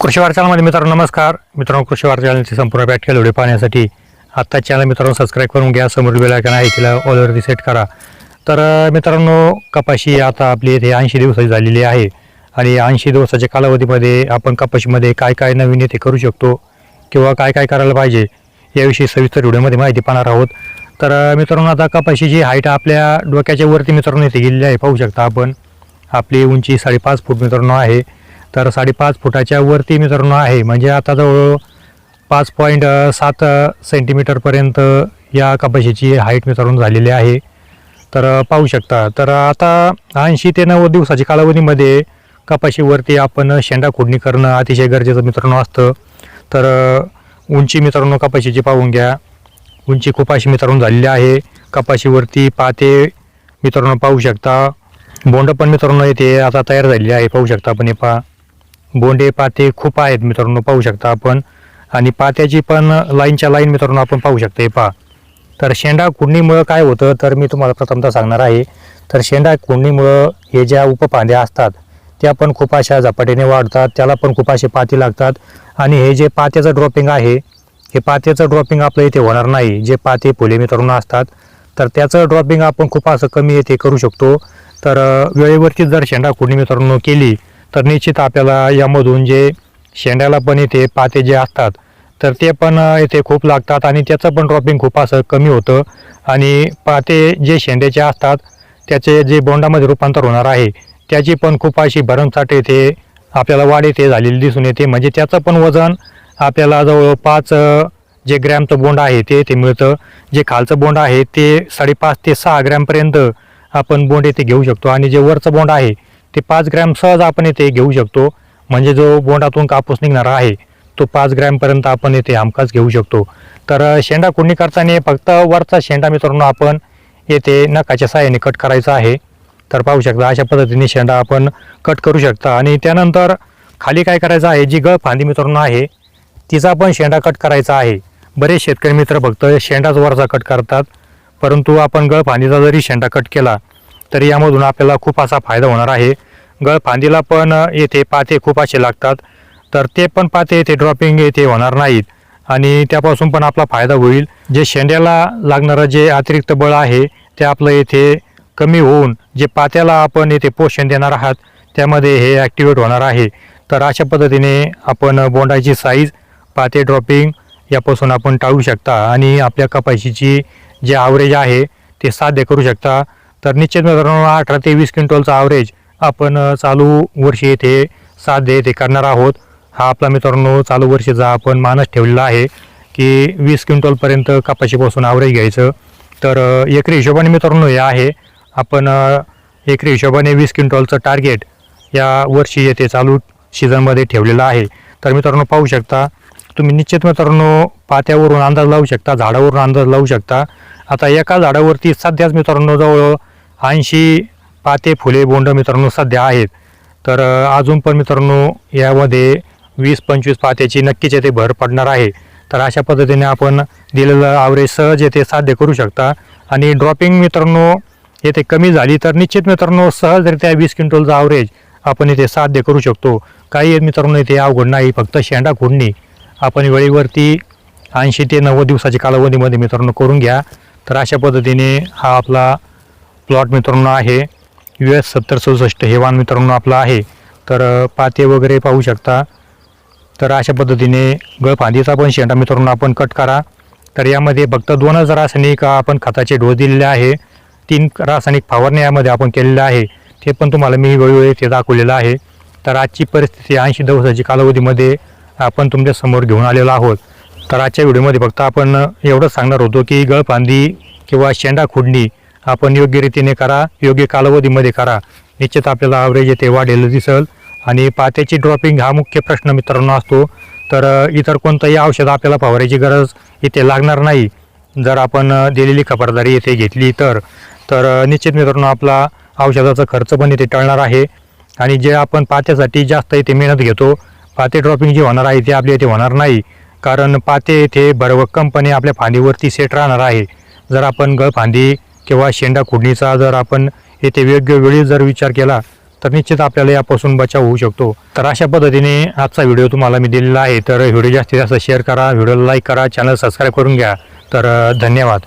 कृषी वार्तामध्ये मित्रांनो नमस्कार. मित्रांनो कृषी वार्ता संपूर्ण बॅटकेल व्हिडिओ पाहण्यासाठी आत्ता चॅनल मित्रांनो सबस्क्राईब करून घ्या. समोर बेलायकन आहे तिला ऑलवरती सेट करा. तर मित्रांनो कपाशी आता आपली इथे ऐंशी दिवसाची झालेली आहे. आणि ऐंशी दिवसाच्या कालावधीमध्ये आपण कपाशीमध्ये काय काय नवीन येथे करू शकतो किंवा काय काय करायला पाहिजे याविषयी सविस्तर व्हिडिओमध्ये माहिती पाहणार आहोत. तर मित्रांनो आता कपाशीची हाईट आपल्या डोक्याच्या वरती मित्रांनो इथे गेलेली आहे पाहू शकता आपण. आपली उंची साडेपाच फूट मित्रांनो आहे. तर साडेपाच फुटाच्या वरती मित्रांनो आहे. म्हणजे आता जवळ पाच पॉईंट सात सेंटीमीटरपर्यंत या कपाशीची हाईट मित्रांनो झालेली आहे. तर पाहू शकता. तर आता ऐंशी ते नव्वद दिवसाच्या कालावधीमध्ये कपाशीवरती आपण शेंडा खोडणी करणं अतिशय गरजेचं मित्रांनो असतं. तर उंची मित्रांनो कपाशीची पाहून घ्या. उंची खूप अशी मित्रांनो झालेली आहे. कपाशीवरती पाते मित्रांनो पाहू शकता. बोंड पण मित्रांनो येते आता तयार झालेली आहे. पाहू शकता आपण हे पा बोंडे पाते खूप आहेत मित्रांनो पाहू शकता आपण. आणि पात्याची पण लाईनच्या लाईन मित्रांनो आपण पाहू शकतो हे पहा. तर शेंडा कुंडणीमुळं काय होतं? तर मी तुम्हाला प्रथमतः सांगणार आहे. तर शेंडा कुंडणीमुळं हे ज्या उपपांद्या असतात त्या पण खूप अशा झपाट्याने वाढतात त्याला पण खूप असे पाती लागतात. आणि हे जे पात्याचं ड्रॉपिंग आहे हे पात्याचं ड्रॉपिंग आपलं इथे होणार नाही. जे पाते फुले मित्रांनो असतात तर त्याचं ड्रॉपिंग आपण खूप असं कमी येथे करू शकतो. तर वेळेवरतीच वेळेवरती जर शेंडा कुंडणी मित्रांनो केली तर निश्चित आपल्याला यामधून जे शेंड्याला पण येते पाते जे असतात तर ते पण येथे खूप लागतात आणि त्याचं पण ड्रॉपिंग खूप असं कमी होतं. आणि पाते जे शेंड्याचे असतात त्याचे जे बोंडामध्ये रूपांतर होणार आहे त्याची पण खूप अशी भरमसाठ येते आपल्याला वाढ येते झालेली दिसून येते. म्हणजे त्याचं पण वजन आपल्याला जवळ पाच जे ग्रॅमचं बोंड आहे ते ते मिळतं. जे खालचं बोंड आहे ते साडेपाच ते सहा ग्रॅमपर्यंत आपण बोंड येथे घेऊ शकतो. आणि जे वरचं बोंड आहे ते पाच ग्रॅम सहज आपण येथे घेऊ शकतो. म्हणजे जो बोंडातून कापूस निघणारा आहे तो पाच ग्रॅमपर्यंत आपण येथे हमखास घेऊ शकतो. तर शेंडा कुंडी करताना फक्त वरचा शेंडा मित्रांनो आपण येथे नकाच्या साहाय्याने कट करायचा आहे. तर पाहू शकता अशा पद्धतीने शेंडा आपण कट करू शकता. आणि त्यानंतर खाली काय करायचं आहे जी गळ फांदी मित्रांनो आहे तिचा पण शेंडा कट करायचा आहे. बरेच शेतकरी मित्र फक्त शेंडाच वरचा कट करतात परंतु आपण गळ फांदीचा जरी शेंडा कट केला तरी यामधून आपल्याला खूप असा फायदा होणार आहे. गळ फांदीला पण येथे पाते खूप असे लागतात. तर ते पण पाते येथे ड्रॉपिंग येथे होणार नाहीत. आणि त्यापासून पण आपला फायदा होईल. जे शेंड्याला लागणारं जे अतिरिक्त बळ आहे ते आपलं येथे कमी होऊन जे पात्याला आपण येथे पोषण देणार आहात त्यामध्ये हे ॲक्टिवेट होणार आहे. तर अशा पद्धतीने आपण बोंडाची साईज पाते ड्रॉपिंग यापासून आपण टाळू शकता. आणि आपल्या कपाशीची जे आवरेज आहे ते साध्य करू शकता. तर निश्चित मित्रांनो अठरा ते वीस क्विंटलचा ॲव्हरेज आपण चालू वर्षी येथे साध्य येथे करणार आहोत. हा आपला मित्रांनो चालू वर्षीचा आपण मानस ठेवलेला आहे की वीस क्विंटलपर्यंत कपाशीपासून ॲव्हरेज घ्यायचं. तर एकरी हिशोबाने मित्रांनो हे आहे. आपण एकरी हिशोबाने वीस क्विंटलचं टार्गेट या वर्षी येथे चालू सीझनमध्ये ठेवलेलं आहे. तर मित्रांनो पाहू शकता तुम्ही निश्चित मित्रांनो पात्यावरून अंदाज लावू शकता झाडावरून अंदाज लावू शकता. आता एका झाडावरती सध्याच मित्रांनो जवळ ऐंशी पाते फुले बोंड मित्रांनो सध्या आहेत. तर अजून पण मित्रांनो यामध्ये वीस पंचवीस पात्याची नक्कीच येथे भर पडणार आहे. तर अशा पद्धतीने आपण दिलेलं आवरेज सहज येथे साध्य करू शकता. आणि ड्रॉपिंग मित्रांनो येथे कमी झाली तर निश्चित मित्रांनो सहजरित्या वीस क्विंटलचा आवरेज आपण इथे साध्य करू शकतो. काही मित्रांनो इथे अवघड नाही फक्त शेंडा खुडणी. आपण वेळेवरती ऐंशी ते नव्वद दिवसाच्या कालावधीमध्ये मित्रांनो करून घ्या. तर अशा पद्धतीने हा आपला प्लॉट मित्रांनो आहे. यू एस सत्तर चौसष्ट हे वाण मित्रांनो आपला आहे. तर पाते वगैरे पाहू शकता. तर अशा पद्धतीने गळफांदीचा पण शेंडा मित्रांनो आपण कट करा. तर यामध्ये फक्त दोनच रासायनिक आपण खताचे डोस दिलेले आहे. तीन रासायनिक फवारण्या यामध्ये आपण केलेल्या आहे. ते पण तुम्हाला मी वेळोवेळी ते दाखवलेलं आहे. तर आजची परिस्थिती ऐंशी दिवसाची कालावधीमध्ये आपण तुमच्यासमोर घेऊन आलेलो आहोत. तर आजच्या व्हिडिओमध्ये फक्त आपण एवढंच सांगणार होतो की गळफांदी किंवा शेंडा खुडणी आपण योग्य रीतीने करा योग्य कालावधीमध्ये करा. निश्चित आपल्याला ॲव्हरेज येथे वाढलेलं दिसल. आणि पात्याची ड्रॉपिंग हा मुख्य प्रश्न मित्रांनो असतो. तर इतर कोणतंही औषध आपल्याला फवारायची गरज इथे लागणार नाही. जर आपण दिलेली खबरदारी येथे घेतली तर. तर निश्चित मित्रांनो आपला औषधाचा खर्च पण इथे टळणार आहे. आणि जे आपण पात्यासाठी जास्त इथे मेहनत घेतो पाते ड्रॉपिंग जी होणार आहे ते आपल्या इथे होणार नाही. कारण पाते येथे भरभक्कमपणे आपल्या फांदीवरती सेट राहणार आहे. जर आपण गळ फांदी किंवा शेंडा खुडणीचा जर आपण येथे योग्य वेळी जर विचार केला तर निश्चित आपल्याला यापासून बचाव होऊ शकतो. तर अशा पद्धतीने आजचा व्हिडिओ तुम्हाला मी दिलेला आहे. तर व्हिडिओ जास्तीत जास्त शेअर करा व्हिडिओला लाईक करा चॅनल सबस्क्राईब करून घ्या. तर धन्यवाद.